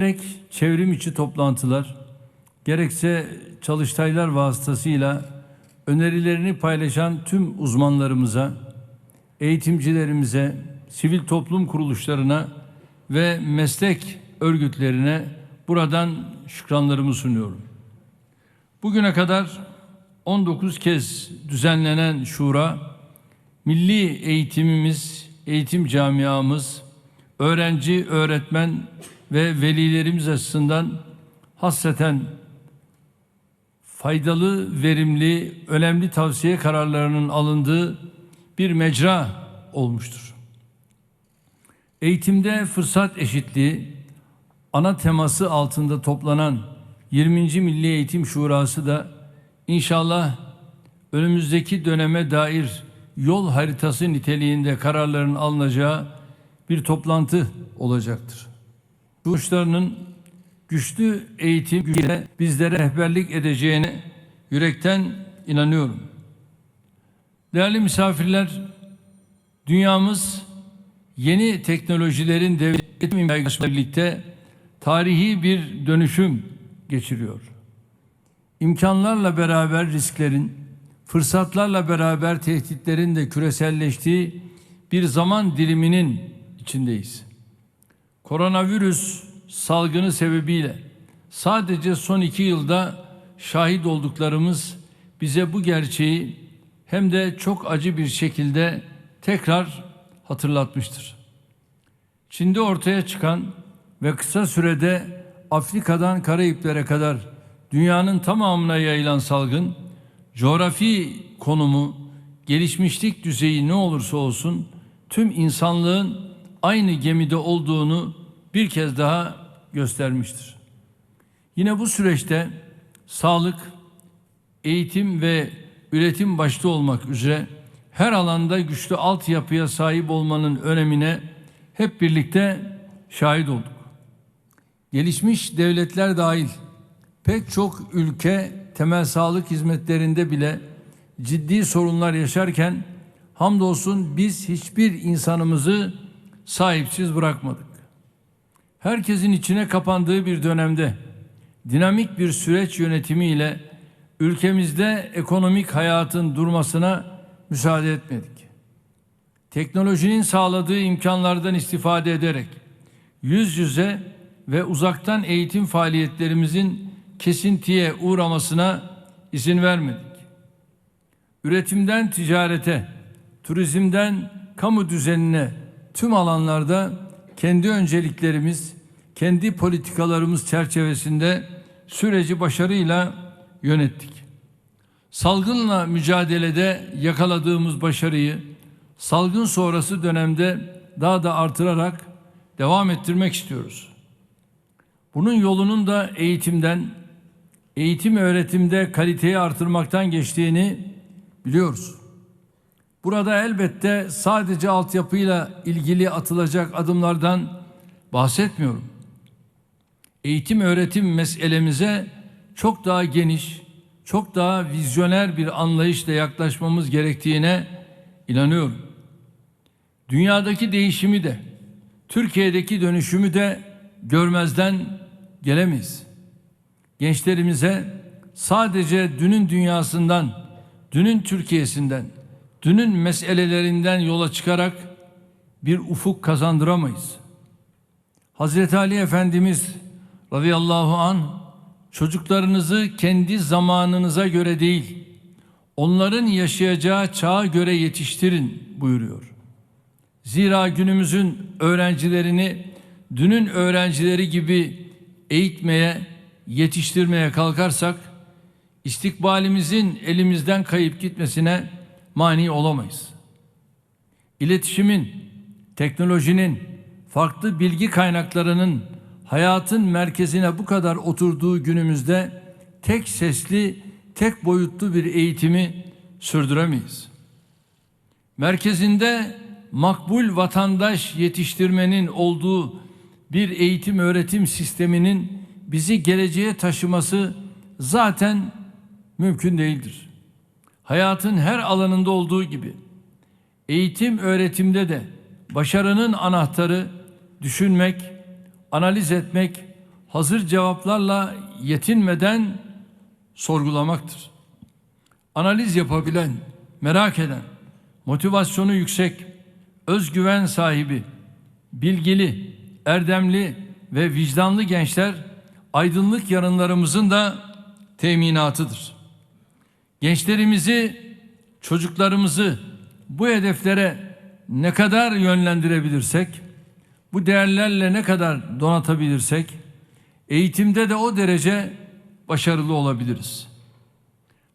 Gerek çevrim içi toplantılar, gerekse çalıştaylar vasıtasıyla önerilerini paylaşan tüm uzmanlarımıza, eğitimcilerimize, sivil toplum kuruluşlarına ve meslek örgütlerine buradan şükranlarımı sunuyorum. Bugüne kadar 19 kez düzenlenen şura, milli eğitimimiz, eğitim camiamız, öğrenci, öğretmen ve velilerimiz açısından hasreten faydalı, verimli, önemli tavsiye kararlarının alındığı bir mecra olmuştur. Eğitimde fırsat eşitliği ana teması altında toplanan 20. Milli Eğitim Şurası da inşallah önümüzdeki döneme dair yol haritası niteliğinde kararların alınacağı bir toplantı olacaktır. Kuşlarının güçlü eğitim gücüne bizlere rehberlik edeceğine yürekten inanıyorum. Değerli misafirler, dünyamız yeni teknolojilerin devletimiyle birlikte tarihi bir dönüşüm geçiriyor. İmkanlarla beraber risklerin, fırsatlarla beraber tehditlerin de küreselleştiği bir zaman diliminin içindeyiz. Koronavirüs salgını sebebiyle sadece son iki yılda şahit olduklarımız bize bu gerçeği hem de çok acı bir şekilde tekrar hatırlatmıştır. Çin'de ortaya çıkan ve kısa sürede Afrika'dan Karayiplere kadar dünyanın tamamına yayılan salgın, coğrafi konumu, gelişmişlik düzeyi ne olursa olsun tüm insanlığın aynı gemide olduğunu bir kez daha göstermiştir. Yine bu süreçte sağlık, eğitim ve üretim başta olmak üzere her alanda güçlü altyapıya sahip olmanın önemine hep birlikte şahit olduk. Gelişmiş devletler dahil pek çok ülke temel sağlık hizmetlerinde bile ciddi sorunlar yaşarken hamdolsun biz hiçbir insanımızı sahipsiz bırakmadık. Herkesin içine kapandığı bir dönemde dinamik bir süreç yönetimiyle ülkemizde ekonomik hayatın durmasına müsaade etmedik. Teknolojinin sağladığı imkanlardan istifade ederek yüz yüze ve uzaktan eğitim faaliyetlerimizin kesintiye uğramasına izin vermedik. Üretimden ticarete, turizmden kamu düzenine tüm alanlarda kendi önceliklerimiz, kendi politikalarımız çerçevesinde süreci başarıyla yönettik. Salgınla mücadelede yakaladığımız başarıyı salgın sonrası dönemde daha da artırarak devam ettirmek istiyoruz. Bunun yolunun da eğitimden, eğitim öğretimde kaliteyi artırmaktan geçtiğini biliyoruz. Burada elbette sadece altyapıyla ilgili atılacak adımlardan bahsetmiyorum. Eğitim öğretim meselemize çok daha geniş, çok daha vizyoner bir anlayışla yaklaşmamız gerektiğine inanıyorum. Dünyadaki değişimi de, Türkiye'deki dönüşümü de görmezden gelemeyiz. Gençlerimize sadece dünün dünyasından, dünün Türkiye'sinden, dünün meselelerinden yola çıkarak bir ufuk kazandıramayız. Hazreti Ali Efendimiz radıyallahu an çocuklarınızı kendi zamanınıza göre değil, onların yaşayacağı çağa göre yetiştirin buyuruyor. Zira günümüzün öğrencilerini dünün öğrencileri gibi eğitmeye, yetiştirmeye kalkarsak istikbalimizin elimizden kayıp gitmesine mani olamayız. İletişimin, teknolojinin, farklı bilgi kaynaklarının hayatın merkezine bu kadar oturduğu günümüzde tek sesli, tek boyutlu bir eğitimi sürdüremeyiz. Merkezinde makbul vatandaş yetiştirmenin olduğu bir eğitim öğretim sisteminin bizi geleceğe taşıması zaten mümkün değildir. Hayatın her alanında olduğu gibi eğitim öğretimde de başarının anahtarı düşünmek, analiz etmek, hazır cevaplarla yetinmeden sorgulamaktır. Analiz yapabilen, merak eden, motivasyonu yüksek, özgüven sahibi, bilgili, erdemli ve vicdanlı gençler aydınlık yarınlarımızın da teminatıdır. Gençlerimizi, çocuklarımızı bu hedeflere ne kadar yönlendirebilirsek, bu değerlerle ne kadar donatabilirsek, eğitimde de o derece başarılı olabiliriz.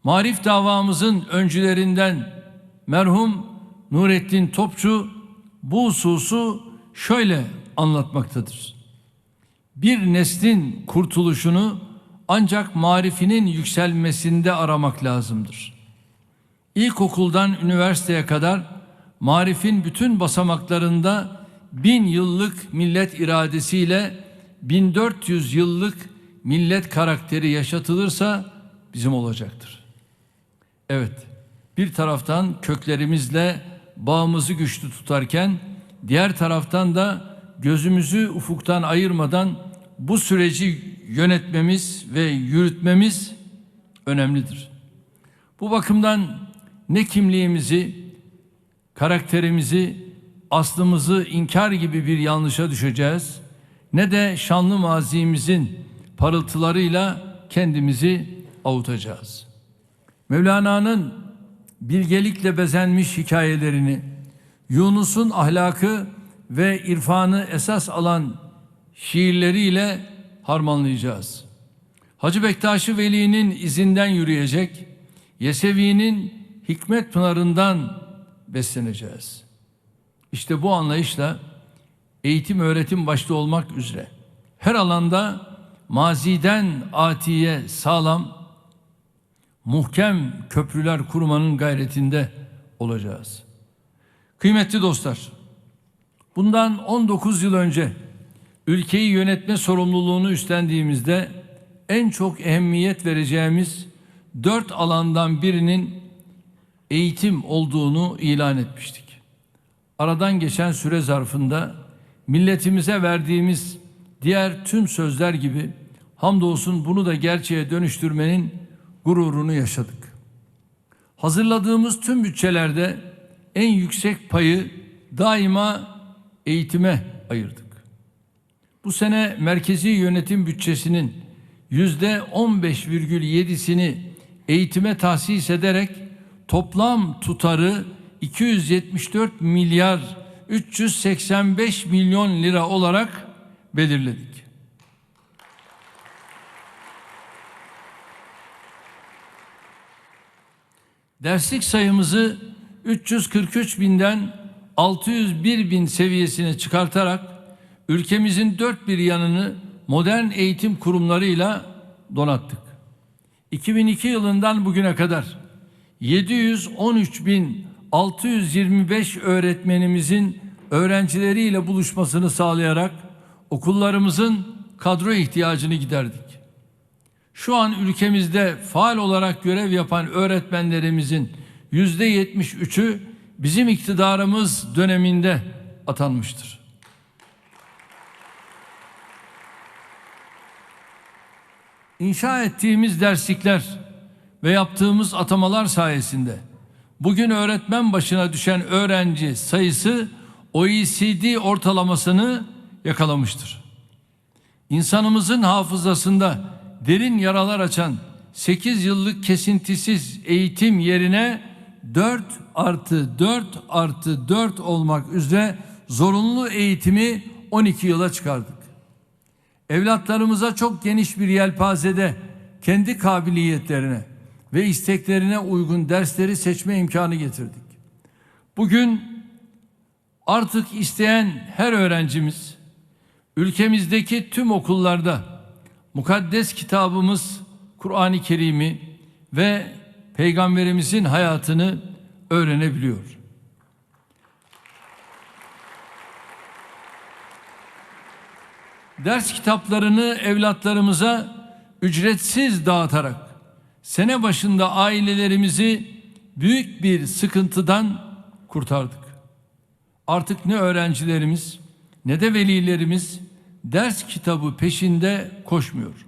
Marif davamızın öncülerinden merhum Nurettin Topçu bu hususu şöyle anlatmaktadır. Bir neslin kurtuluşunu ancak marifinin yükselmesinde aramak lazımdır. İlkokuldan üniversiteye kadar marifin bütün basamaklarında bin yıllık millet iradesiyle 1400 yıllık millet karakteri yaşatılırsa bizim olacaktır. Evet, bir taraftan köklerimizle bağımızı güçlü tutarken diğer taraftan da gözümüzü ufuktan ayırmadan bu süreci yönetmemiz ve yürütmemiz önemlidir. Bu bakımdan ne kimliğimizi, karakterimizi, aslımızı inkar gibi bir yanlışa düşeceğiz ne de şanlı mazimizin parıltılarıyla kendimizi avutacağız. Mevlana'nın bilgelikle bezenmiş hikayelerini, Yunus'un ahlakı ve irfanı esas alan şiirleriyle harmanlayacağız. Hacı Bektaşi Veli'nin izinden yürüyecek, Yesevi'nin hikmet pınarından besleneceğiz. İşte bu anlayışla eğitim öğretim başta olmak üzere her alanda maziden atiye sağlam, muhkem köprüler kurmanın gayretinde olacağız. Kıymetli dostlar, bundan 19 yıl önce ülkeyi yönetme sorumluluğunu üstlendiğimizde en çok ehemmiyet vereceğimiz dört alandan birinin eğitim olduğunu ilan etmiştik. Aradan geçen süre zarfında milletimize verdiğimiz diğer tüm sözler gibi hamdolsun bunu da gerçeğe dönüştürmenin gururunu yaşadık. Hazırladığımız tüm bütçelerde en yüksek payı daima eğitime ayırdık. Bu sene merkezi yönetim bütçesinin yüzde 15,7'sini eğitime tahsis ederek toplam tutarı 274 milyar 385 milyon lira olarak belirledik. Derslik sayımızı 343 binden 601 bin seviyesine çıkartarak ülkemizin dört bir yanını modern eğitim kurumlarıyla donattık. 2002 yılından bugüne kadar 713 bin 625 öğretmenimizin öğrencileriyle buluşmasını sağlayarak okullarımızın kadro ihtiyacını giderdik. Şu an ülkemizde faal olarak görev yapan öğretmenlerimizin yüzde yetmiş üçü bizim iktidarımız döneminde atanmıştır. İnşa ettiğimiz derslikler ve yaptığımız atamalar sayesinde bugün öğretmen başına düşen öğrenci sayısı OECD ortalamasını yakalamıştır. İnsanımızın hafızasında derin yaralar açan 8 yıllık kesintisiz eğitim yerine 4 artı 4 artı 4 olmak üzere zorunlu eğitimi 12 yıla çıkardık. Evlatlarımıza çok geniş bir yelpazede kendi kabiliyetlerine ve isteklerine uygun dersleri seçme imkanı getirdik. Bugün artık isteyen her öğrencimiz ülkemizdeki tüm okullarda mukaddes kitabımız Kur'an-ı Kerim'i ve peygamberimizin hayatını öğrenebiliyor. Ders kitaplarını evlatlarımıza ücretsiz dağıtarak sene başında ailelerimizi büyük bir sıkıntıdan kurtardık. Artık ne öğrencilerimiz ne de velilerimiz ders kitabı peşinde koşmuyor.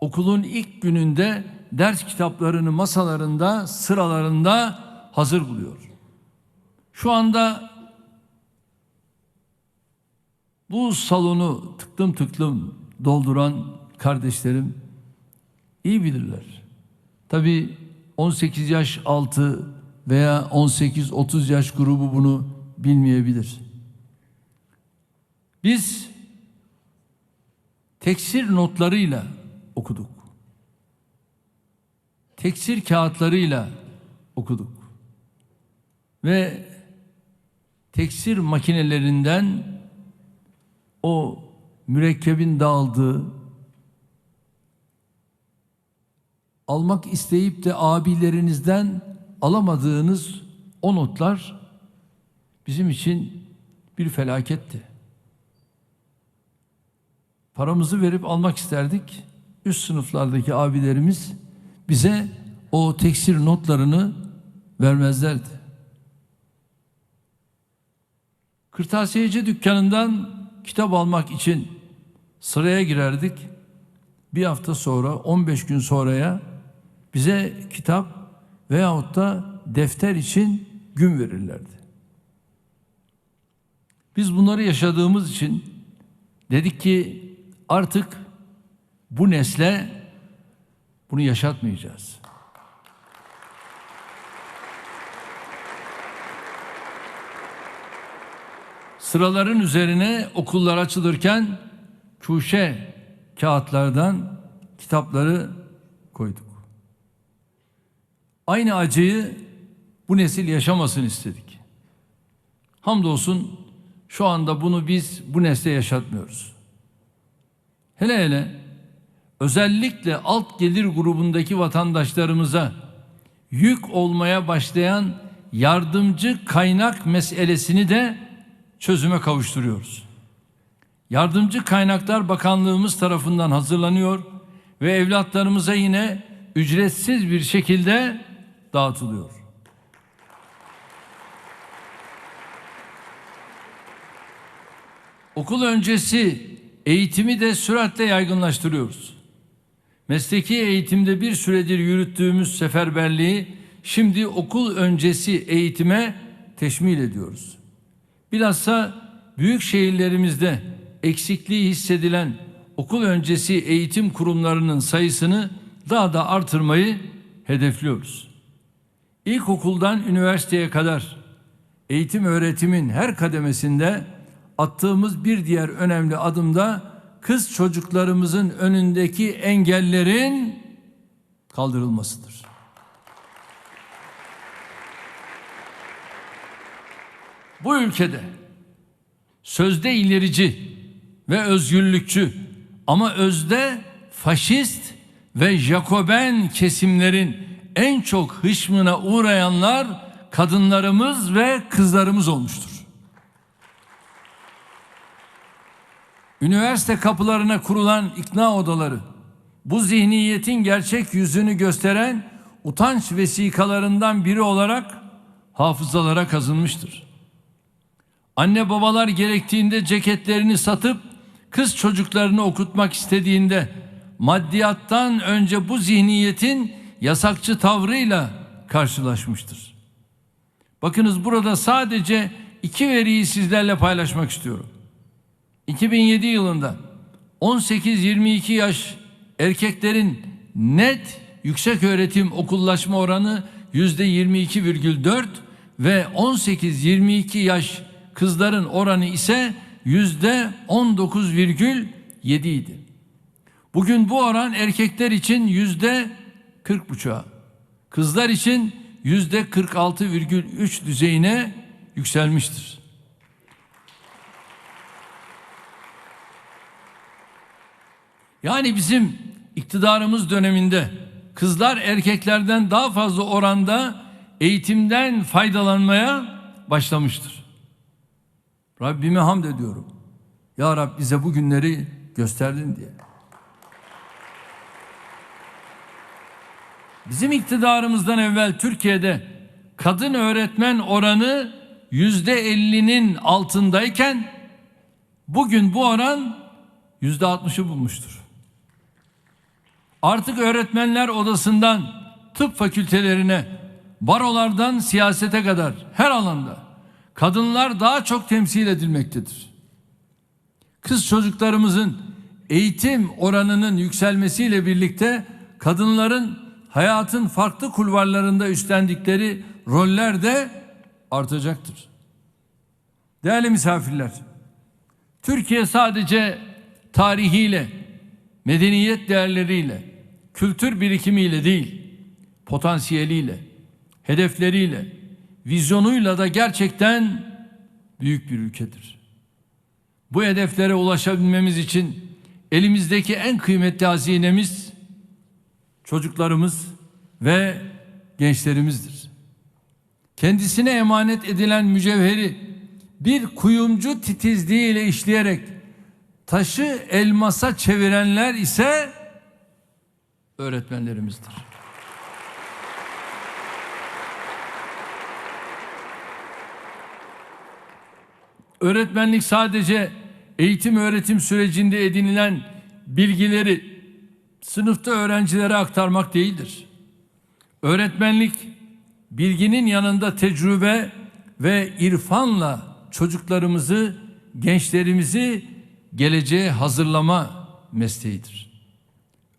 Okulun ilk gününde ders kitaplarını masalarında, sıralarında hazır buluyor. Şu anda bu salonu tıklım tıklım dolduran kardeşlerim iyi bilirler. Tabii 18 yaş altı veya 18-30 yaş grubu bunu bilmeyebilir. Biz teksir notlarıyla okuduk. Teksir kağıtlarıyla okuduk. Ve teksir makinelerinden o mürekkebin dağıldığı almak isteyip de abilerinizden alamadığınız o notlar bizim için bir felaketti. Paramızı verip almak isterdik. Üst sınıflardaki abilerimiz bize o tekstil notlarını vermezlerdi. Kırtasiyeci dükkanından kitap almak için sıraya girerdik. Bir hafta sonra, 15 gün sonraya bize kitap veyahut da defter için gün verirlerdi. Biz bunları yaşadığımız için dedik ki artık bu nesle bunu yaşatmayacağız. Sıraların üzerine okullar açılırken kuşe kağıtlardan kitapları koyduk. Aynı acıyı bu nesil yaşamasın istedik. Hamdolsun şu anda bunu biz bu nesle yaşatmıyoruz. Hele hele özellikle alt gelir grubundaki vatandaşlarımıza yük olmaya başlayan yardımcı kaynak meselesini de çözüme kavuşturuyoruz. Yardımcı Kaynaklar Bakanlığımız tarafından hazırlanıyor ve evlatlarımıza yine ücretsiz bir şekilde dağıtılıyor. Okul öncesi eğitimi de süratle yaygınlaştırıyoruz. Mesleki eğitimde bir süredir yürüttüğümüz seferberliği şimdi okul öncesi eğitime teşmil ediyoruz. Bilhassa büyük şehirlerimizde eksikliği hissedilen okul öncesi eğitim kurumlarının sayısını daha da artırmayı hedefliyoruz. İlkokuldan üniversiteye kadar eğitim öğretimin her kademesinde attığımız bir diğer önemli adımda kız çocuklarımızın önündeki engellerin kaldırılmasıdır. Bu ülkede sözde ilerici ve özgürlükçü ama özde faşist ve Jacoben kesimlerin en çok hışmına uğrayanlar kadınlarımız ve kızlarımız olmuştur. Üniversite kapılarına kurulan ikna odaları bu zihniyetin gerçek yüzünü gösteren utanç vesikalarından biri olarak hafızalara kazınmıştır. Anne babalar gerektiğinde ceketlerini satıp kız çocuklarını okutmak istediğinde maddiyattan önce bu zihniyetin yasakçı tavrıyla karşılaşmıştır. Bakınız burada sadece iki veriyi sizlerle paylaşmak istiyorum. 2007 yılında 18-22 yaş erkeklerin net yüksek öğretim okullaşma oranı yüzde 22,4 ve 18-22 yaş kızların oranı ise yüzde 19,7 idi. Bugün bu oran erkekler için yüzde 40 buçuğa, kızlar için yüzde 46,3 düzeyine yükselmiştir. Yani bizim iktidarımız döneminde kızlar erkeklerden daha fazla oranda eğitimden faydalanmaya başlamıştır. Rabbime hamd ediyorum. Ya Rab bize bu günleri gösterdin diye. Bizim iktidarımızdan evvel Türkiye'de kadın öğretmen oranı yüzde ellinin altındayken bugün bu oran yüzde altmışı bulmuştur. Artık öğretmenler odasından tıp fakültelerine, barolardan siyasete kadar her alanda kadınlar daha çok temsil edilmektedir. Kız çocuklarımızın eğitim oranının yükselmesiyle birlikte kadınların hayatın farklı kulvarlarında üstlendikleri roller de artacaktır. Değerli misafirler, Türkiye sadece tarihiyle, medeniyet değerleriyle, kültür birikimiyle değil, potansiyeliyle, hedefleriyle, vizyonuyla da gerçekten büyük bir ülkedir. Bu hedeflere ulaşabilmemiz için elimizdeki en kıymetli hazinemiz çocuklarımız ve gençlerimizdir. Kendisine emanet edilen mücevheri bir kuyumcu titizliğiyle işleyerek taşı elmasa çevirenler ise öğretmenlerimizdir. Öğretmenlik sadece eğitim öğretim sürecinde edinilen bilgileri sınıfta öğrencilere aktarmak değildir. Öğretmenlik bilginin yanında tecrübe ve irfanla çocuklarımızı, gençlerimizi geleceğe hazırlama mesleğidir.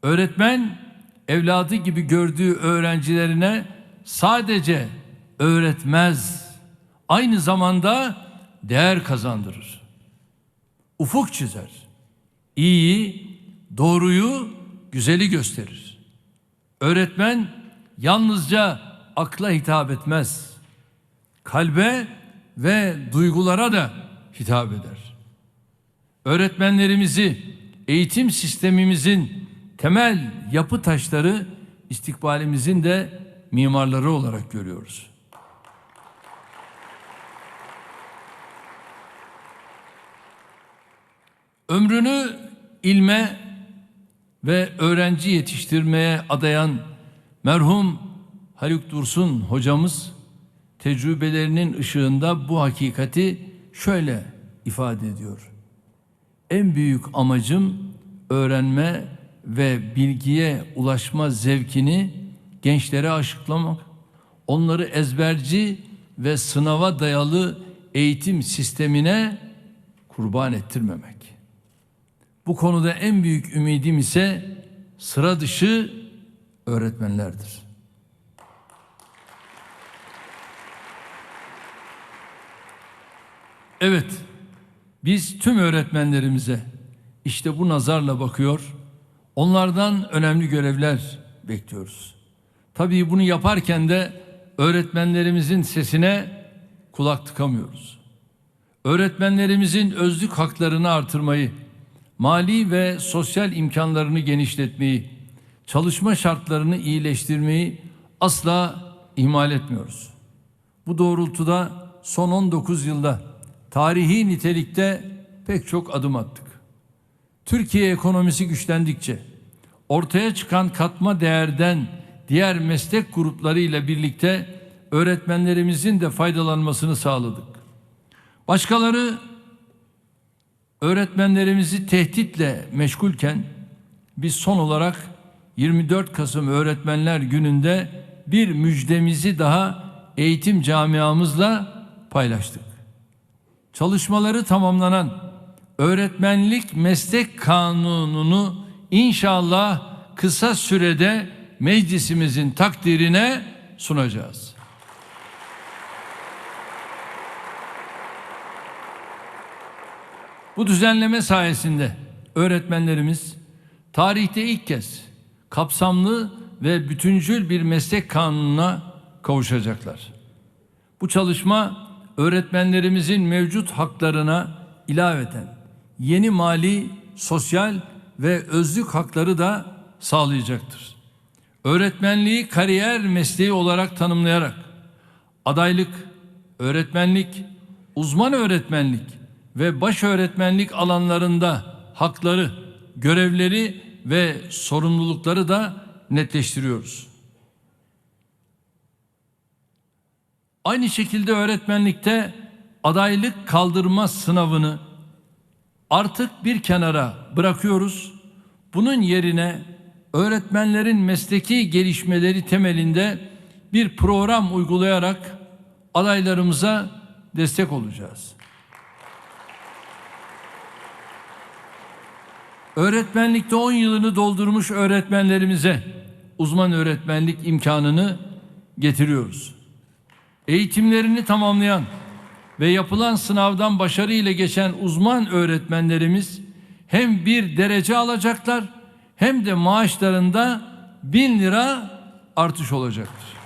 Öğretmen evladı gibi gördüğü öğrencilerine sadece öğretmez, aynı zamanda değer kazandırır. Ufuk çizer. İyiyi, doğruyu, güzeli gösterir. Öğretmen yalnızca akla hitap etmez. Kalbe ve duygulara da hitap eder. Öğretmenlerimizi eğitim sistemimizin temel yapı taşları istikbalimizin de mimarları olarak görüyoruz. Ömrünü ilme ve öğrenci yetiştirmeye adayan merhum Haluk Dursun hocamız tecrübelerinin ışığında bu hakikati şöyle ifade ediyor. En büyük amacım öğrenme ve bilgiye ulaşma zevkini gençlere aşıklamak, onları ezberci ve sınava dayalı eğitim sistemine kurban ettirmemek. Bu konuda en büyük ümidim ise sıra dışı öğretmenlerdir. Evet, biz tüm öğretmenlerimize işte bu nazarla bakıyor, onlardan önemli görevler bekliyoruz. Tabii bunu yaparken de öğretmenlerimizin sesine kulak tıkamıyoruz. Öğretmenlerimizin özlük haklarını artırmayı, mali ve sosyal imkanlarını genişletmeyi, çalışma şartlarını iyileştirmeyi asla ihmal etmiyoruz. Bu doğrultuda son 19 yılda tarihi nitelikte pek çok adım attık. Türkiye ekonomisi güçlendikçe ortaya çıkan katma değerden diğer meslek gruplarıyla birlikte öğretmenlerimizin de faydalanmasını sağladık. Başkaları öğretmenlerimizi tehditle meşgulken biz son olarak 24 Kasım Öğretmenler Günü'nde bir müjdemizi daha eğitim camiamızla paylaştık. Çalışmaları tamamlanan öğretmenlik meslek kanununu inşallah kısa sürede meclisimizin takdirine sunacağız. Bu düzenleme sayesinde öğretmenlerimiz tarihte ilk kez kapsamlı ve bütüncül bir meslek kanununa kavuşacaklar. Bu çalışma öğretmenlerimizin mevcut haklarına ilaveten yeni mali, sosyal ve özlük hakları da sağlayacaktır. Öğretmenliği kariyer mesleği olarak tanımlayarak adaylık, öğretmenlik, uzman öğretmenlik ve baş öğretmenlik alanlarında hakları, görevleri ve sorumlulukları da netleştiriyoruz. Aynı şekilde öğretmenlikte adaylık kaldırma sınavını artık bir kenara bırakıyoruz. Bunun yerine öğretmenlerin mesleki gelişmeleri temelinde bir program uygulayarak adaylarımıza destek olacağız. Öğretmenlikte 10 yılını doldurmuş öğretmenlerimize uzman öğretmenlik imkanını getiriyoruz. Eğitimlerini tamamlayan ve yapılan sınavdan başarıyla geçen uzman öğretmenlerimiz hem bir derece alacaklar hem de maaşlarında bin lira artış olacaktır.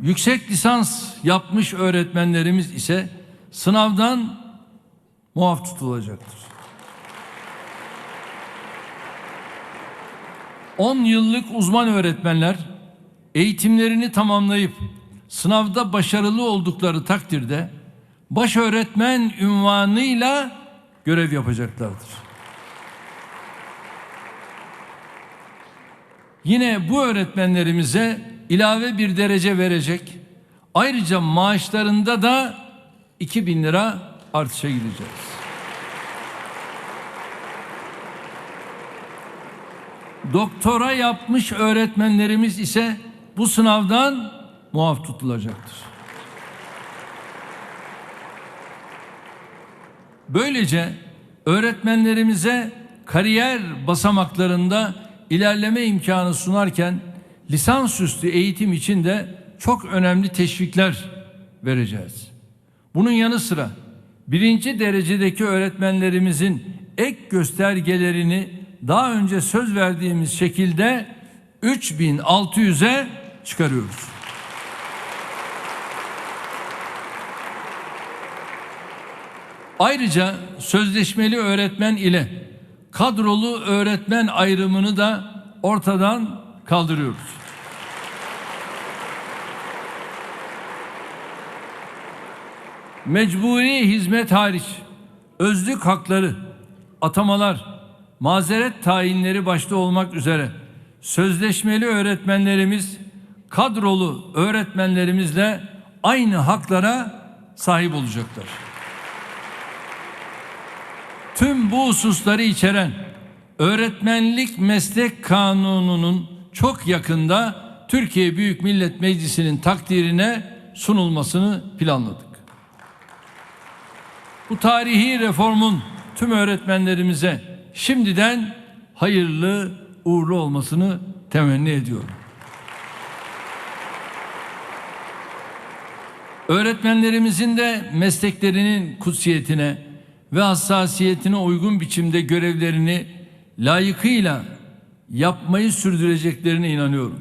Yüksek lisans yapmış öğretmenlerimiz ise sınavdan muaf tutulacaktır. 10 yıllık uzman öğretmenler eğitimlerini tamamlayıp sınavda başarılı oldukları takdirde baş öğretmen ünvanıyla görev yapacaklardır. Yine bu öğretmenlerimize ilave bir derece verecek. Ayrıca maaşlarında da 2000 lira artışa gideceğiz. Doktora yapmış öğretmenlerimiz ise bu sınavdan muaf tutulacaktır. Böylece öğretmenlerimize kariyer basamaklarında ilerleme imkanı sunarken lisansüstü eğitim için de çok önemli teşvikler vereceğiz. Bunun yanı sıra birinci derecedeki öğretmenlerimizin ek göstergelerini daha önce söz verdiğimiz şekilde 3600'e çıkarıyoruz. Ayrıca sözleşmeli öğretmen ile kadrolu öğretmen ayrımını da ortadan kaldırıyoruz. Mecburi hizmet hariç özlük hakları, atamalar, mazeret tayinleri başta olmak üzere sözleşmeli öğretmenlerimiz kadrolu öğretmenlerimizle aynı haklara sahip olacaklar. Tüm bu hususları içeren öğretmenlik meslek kanununun çok yakında Türkiye Büyük Millet Meclisi'nin takdirine sunulmasını planladık. Bu tarihi reformun tüm öğretmenlerimize şimdiden hayırlı uğurlu olmasını temenni ediyorum. Öğretmenlerimizin de mesleklerinin kutsiyetine ve hassasiyetine uygun biçimde görevlerini layıkıyla yapmayı sürdüreceklerine inanıyorum.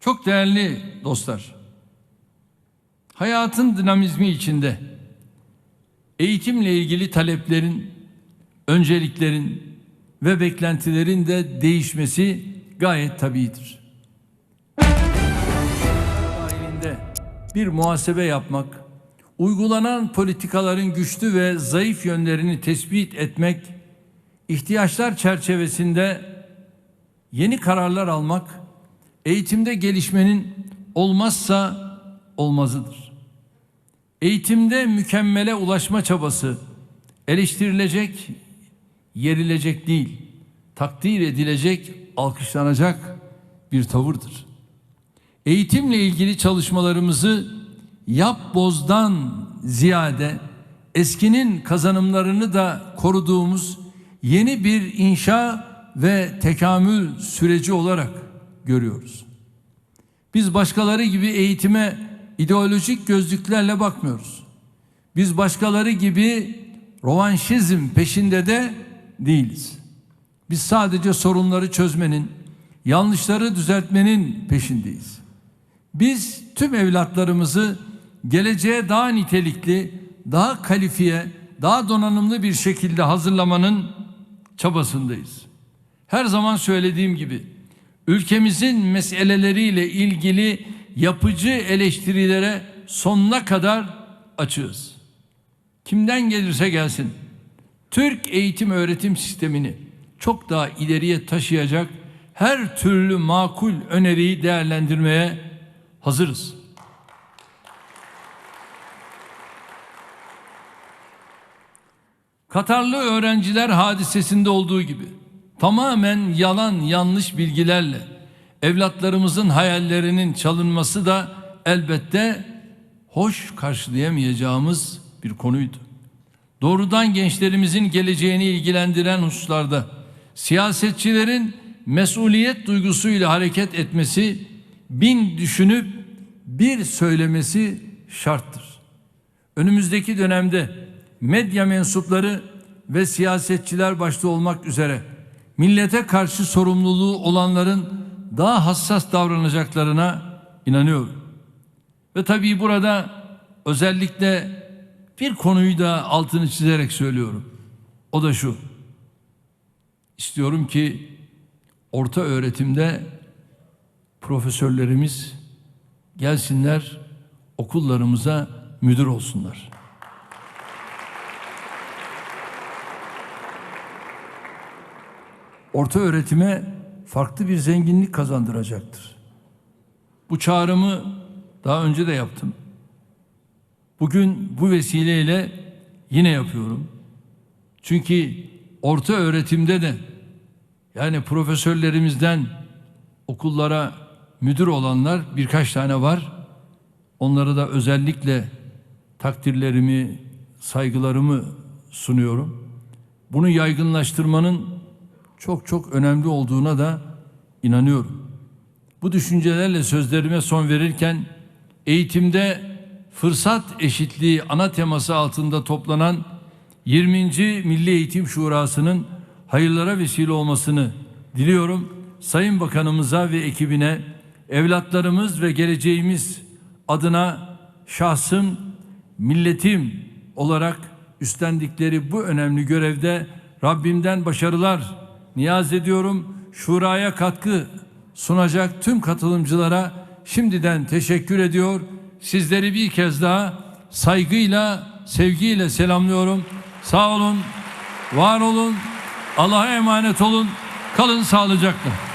Çok değerli dostlar, hayatın dinamizmi içinde eğitimle ilgili taleplerin, önceliklerin ve beklentilerin de değişmesi gayet tabidir. Dahilinde bir muhasebe yapmak, uygulanan politikaların güçlü ve zayıf yönlerini tespit etmek, ihtiyaçlar çerçevesinde yeni kararlar almak, eğitimde gelişmenin olmazsa olmazıdır. Eğitimde mükemmele ulaşma çabası eleştirilecek, yerilecek değil, takdir edilecek, alkışlanacak bir tavırdır. Eğitimle ilgili çalışmalarımızı yap bozdan ziyade eskinin kazanımlarını da koruduğumuz yeni bir inşa ve tekamül süreci olarak görüyoruz. Biz başkaları gibi eğitime ideolojik gözlüklerle bakmıyoruz. Biz başkaları gibi rovanşizm peşinde de değiliz. Biz sadece sorunları çözmenin, yanlışları düzeltmenin peşindeyiz. Biz tüm evlatlarımızı geleceğe daha nitelikli, daha kalifiye, daha donanımlı bir şekilde hazırlamanın çabasındayız. Her zaman söylediğim gibi ülkemizin meseleleriyle ilgili yapıcı eleştirilere sonuna kadar açığız. Kimden gelirse gelsin Türk eğitim öğretim sistemini çok daha ileriye taşıyacak her türlü makul öneriyi değerlendirmeye hazırız. Katarlı öğrenciler hadisesinde olduğu gibi tamamen yalan yanlış bilgilerle evlatlarımızın hayallerinin çalınması da elbette hoş karşılayamayacağımız bir konuydu. Doğrudan gençlerimizin geleceğini ilgilendiren hususlarda siyasetçilerin mesuliyet duygusuyla hareket etmesi, bin düşünüp bir söylemesi şarttır. Önümüzdeki dönemde medya mensupları ve siyasetçiler başta olmak üzere millete karşı sorumluluğu olanların daha hassas davranacaklarına inanıyorum. Ve tabii burada özellikle bir konuyu da altını çizerek söylüyorum. O da şu. İstiyorum ki orta öğretimde profesörlerimiz gelsinler okullarımıza müdür olsunlar. Orta öğretime farklı bir zenginlik kazandıracaktır. Bu çağrımı daha önce de yaptım. Bugün bu vesileyle yine yapıyorum. Çünkü orta öğretimde de yani profesörlerimizden okullara müdür olanlar birkaç tane var. Onlara da özellikle takdirlerimi, saygılarımı sunuyorum. Bunu yaygınlaştırmanın çok çok önemli olduğuna da inanıyorum. Bu düşüncelerle sözlerime son verirken eğitimde fırsat eşitliği ana teması altında toplanan 20. Milli Eğitim Şurası'nın hayırlara vesile olmasını diliyorum. Sayın Bakanımıza ve ekibine evlatlarımız ve geleceğimiz adına şahsım, milletim olarak üstlendikleri bu önemli görevde Rabbimden başarılar niyaz ediyorum. Şuraya katkı sunacak tüm katılımcılara şimdiden teşekkür ediyor. Sizleri bir kez daha saygıyla, sevgiyle selamlıyorum. Sağ olun, var olun, Allah'a emanet olun, kalın sağlıcakla.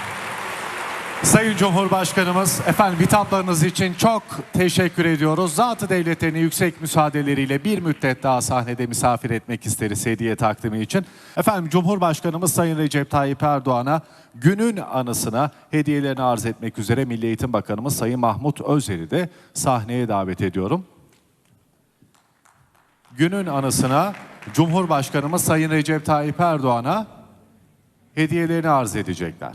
Sayın Cumhurbaşkanımız, efendim hitaplarınız için çok teşekkür ediyoruz. Zatı devletlerini yüksek müsaadeleriyle bir müddet daha sahnede misafir etmek isteriz hediye takdimi için. Efendim Cumhurbaşkanımız Sayın Recep Tayyip Erdoğan'a günün anısına hediyelerini arz etmek üzere Milli Eğitim Bakanımız Sayın Mahmut Özer'i de sahneye davet ediyorum. Günün anısına Cumhurbaşkanımız Sayın Recep Tayyip Erdoğan'a hediyelerini arz edecekler.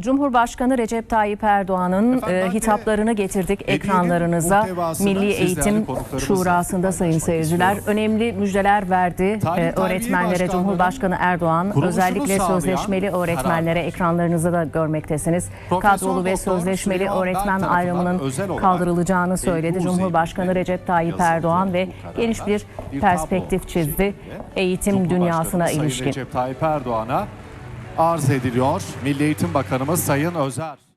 Cumhurbaşkanı Recep Tayyip Erdoğan'ın e, hitaplarını getirdik ekranlarınıza. Milli Eğitim Şurası'nda sayın seyirciler istiyorum. önemli müjdeler verdi Tarih e, öğretmenlere Cumhurbaşkanı Erdoğan. Özellikle sözleşmeli öğretmenlere karar. ekranlarınızda da görmektesiniz. Profesör Kadrolu ve sözleşmeli Süleyman öğretmen ayrımının kaldırılacağını söyledi. Cumhurbaşkanı Recep Tayyip Erdoğan ve geniş bir perspektif çizdi eğitim dünyasına ilişkin. Recep Tayyip Erdoğan'a arz ediliyor. Milli Eğitim Bakanımız Sayın Özer.